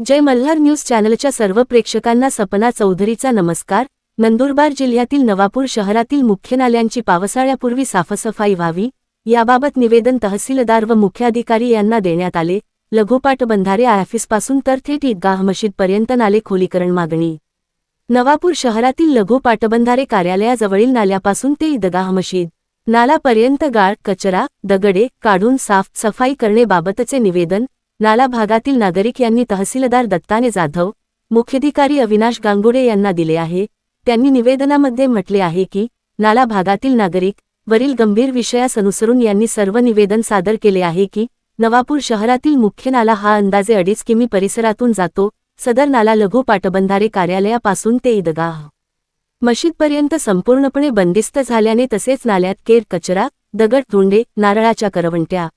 जय Malhar news चॅनलच्या सर्व प्रेक्षकांना सपना चौधरीचा नमस्कार. नंदुरबार जिल्ह्यातील नवापूर शहरातील मुख्य नाल्यांची पावसाळ्यापूर्वी साफसफाई व्हावी याबाबत निवेदन तहसीलदार व मुख्याधिकारी यांना देण्यात आले. लघुपाट बंधारे ऑफिसपासून तर थेट ईदगाह मशीदपर्यंत नाले खोलीकरण मागणी. नवापूर शहरातील लघु पाटबंधारे कार्यालयाजवळील नाल्यापासून ते ईदगाह मशीद. नालापर्यंत गाळ कचरा दगडे काढून साफ सफाई करणेबाबतचे निवेदन नाला भागातील नागरिक यांनी तहसीलदार दत्ताने जाधव मुख्याधिकारी अविनाश गांगुडे यांना दिले आहे. त्यांनी निवेदनामध्ये म्हटले आहे की नाला भागातील नागरिक वरील गंभीर विषयास अनुसरून यांनी सर्व निवेदन सादर केले आहे की नवापूर शहरातील मुख्य नाला हा अंदाजे अडीच किमी परिसरातून जातो. सदर नाला लघु पाटबंधारे कार्यालयापासून ते ईदगाह मशीदपर्यंत संपूर्णपणे बंदिस्त झाल्याने तसेच नाल्यात केर कचरा दगड धुंडे नारळाच्या करवंट्या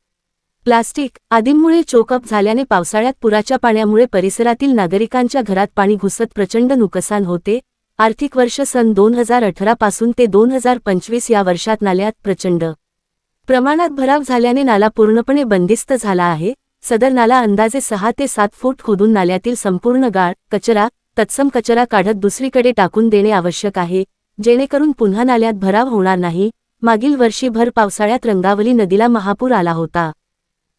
प्लास्टिक आदींमुळे चोकअप झाल्याने पावसाळ्यात पुराच्या पाण्यामुळे परिसरातील नागरिकांच्या घरात पाणी घुसत प्रचंड नुकसान होते. आर्थिक वर्ष सन दोन हजार अठरा पासून ते दोन हजार पंचवीस या वर्षात नाल्यात प्रचंड प्रमाणात भराव झाल्याने नाला पूर्णपणे बंदिस्त झाला आहे. सदर नाला अंदाजे सहा ते सात फूट खोदून नाल्यातील संपूर्ण गाळ कचरा तत्सम कचरा काढत दुसरीकडे टाकून देणे आवश्यक आहे. जेणेकरून पुन्हा नाल्यात भराव होणार नाही. मागील वर्षी भर पावसाळ्यात रंगावली नदीला महापूर आला होता.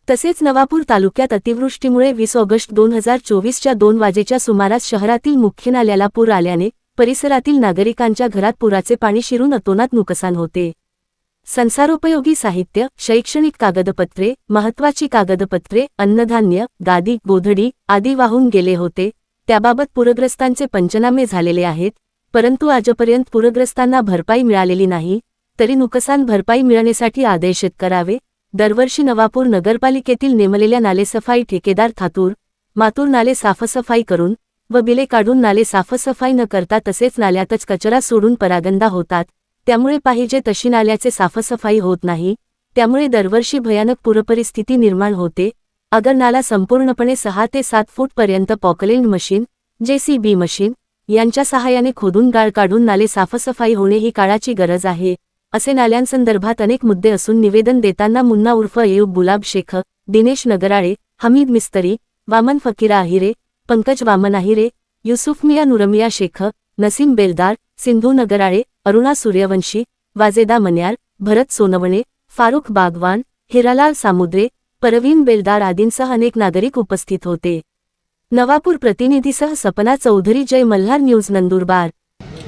तसेच नवापूर तालुक्यात अतिवृष्टीमुळे वीस ऑगस्ट दोन हजार चोवीसच्या दोन वाजेच्या सुमारास शहरातील मुख्य नाल्याला पूर आल्याने परिसरातील नागरिकांच्या घरात पुराचे पाणी शिरून अतोनात नुकसान होते. संसारोपयोगी साहित्य शैक्षणिक कागदपत्रे महत्वाची कागदपत्रे अन्नधान्य गादी गोधडी आदी वाहून गेले होते. त्याबाबत पूरग्रस्तांचे पंचनामे झालेले आहेत. परंतु आजपर्यंत पूरग्रस्तांना भरपाई मिळालेली नाही. तरी नुकसान भरपाई मिळण्यासाठी आदेशित करावे दरवर्षी नवापूर नगरपालिकेतील नेमलेल्या नालेसफाई ठेकेदार थातूर मातूर नाले साफसफाई करून व बिले काढून नाले साफसफाई न करता तसेच नाल्यातच कचरा सोडून परागंदा होतात त्यामुळे पाहिजे तशी नाल्याचे साफसफाई होत नाही त्यामुळे दरवर्षी भयानक पूरपरिस्थिती निर्माण होते अगर नाला संपूर्णपणे सहा ते सात फूटपर्यंत पॉकलेंड मशीन जेसीबी मशीन यांच्या सहाय्याने खोदून गाळ काढून नाले साफसफाई होणे ही काळाची गरज आहे. असे नाल्यांसंदर्भात अनेक मुद्दे असून निवेदन देताना मुन्ना उर्फ एयूब गुलाब शेख दिनेश नगराळे हमीद मिस्तरी वामन फकीरा आहिरे पंकज वामन आहिरे युसुफ मिया नुरमिया शेख नसीम बेलदार सिंधू नगराळे अरुणा सूर्यवंशी वाजेदा मन्यार भरत सोनवणे फारुख बागवान हिरालाल सामुद्रे परवीन बेलदार आदींसह अनेक नागरिक उपस्थित होते. नवापूर प्रतिनिधीसह सपना चौधरी जय मल्हार न्यूज नंदुरबार.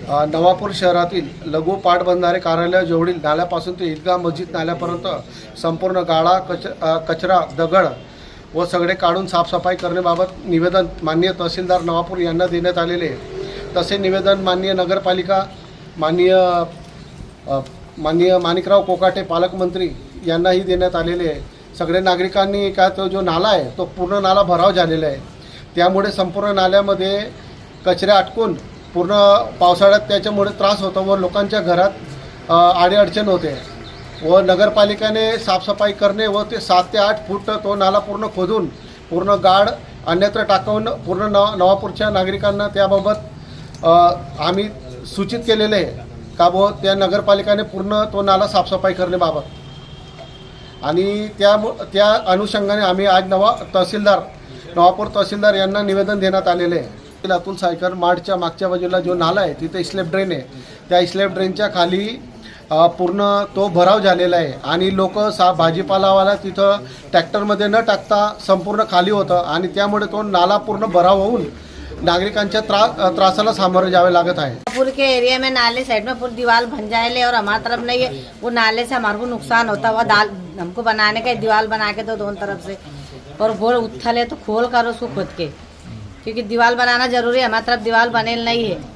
नवापूर शहरातील लघु पाटबंधारे कार्यालयाजवळील नाल्यापासून ते ईदगाह मस्जिद नाल्यापर्यंत संपूर्ण गाळा कच कचरा दगड व सगळे काढून साफसफाई करण्याबाबत निवेदन माननीय तहसीलदार नवापूर यांना देण्यात आलेले आहे. तसे निवेदन माननीय नगरपालिका माननीय माननीय माणिकराव कोकाटे पालकमंत्री यांनाही देण्यात आलेले आहे सगळे नागरिकांनी काय तो जो नाला आहे तो पूर्ण नाला भराव झालेला आहे त्यामुळे संपूर्ण नाल्यामध्ये कचरे अटकून पूर्ण पावसाळ्यात त्याच्यामुळे त्रास होतो व लोकांच्या घरात अडीअडचण होते. व नगरपालिकेने साफसफाई करणे व ते सात ते आठ फूट तो नाला पूर्ण खोदून पूर्ण गाड अन्यत्र टाकवून पूर्ण नवा नवापूरच्या नागरिकांना त्याबाबत आम्ही सूचित केलेले आहे का व त्या नगरपालिकाने पूर्ण तो नाला साफसफाई करण्याबाबत आणि त्या त्या अनुषंगाने आम्ही आज नवा तहसीलदार नवापूर तहसीलदार यांना निवेदन देण्यात आलेले आहे. अतुल सायकर मार्टच्या मागच्या बाजूला जो नाला आहे तिथे स्लेप ड्रेन आहे. त्या स्लेप ड्रेनच्या खाली पूर्ण तो भराव झालेला आहे. आणि लोक सा भाजीपालावाला तिथं ट्रॅक्टरमध्ये न टाकता संपूर्ण खाली होतं आणि त्यामुळे तो नाला पूर्ण भराव होऊन नागरिकांच्या त्रा त्रासाला सामोरे जावे लागत आहे. पुर के एरिया में नाले साइड में पूरी दीवार बन जाए और हमारे तरफ नहीं है। वो नाले से हमारे को नुकसान होता हुआ दाल हमको बनाने का दीवार बना के दो दोनों तरफ से। और वो उथल है तो खोल कर उसको खुद के। क्योंकि दीवार बनाना जरूरी है हमारी तरफ दीवार बनेल नहीं है।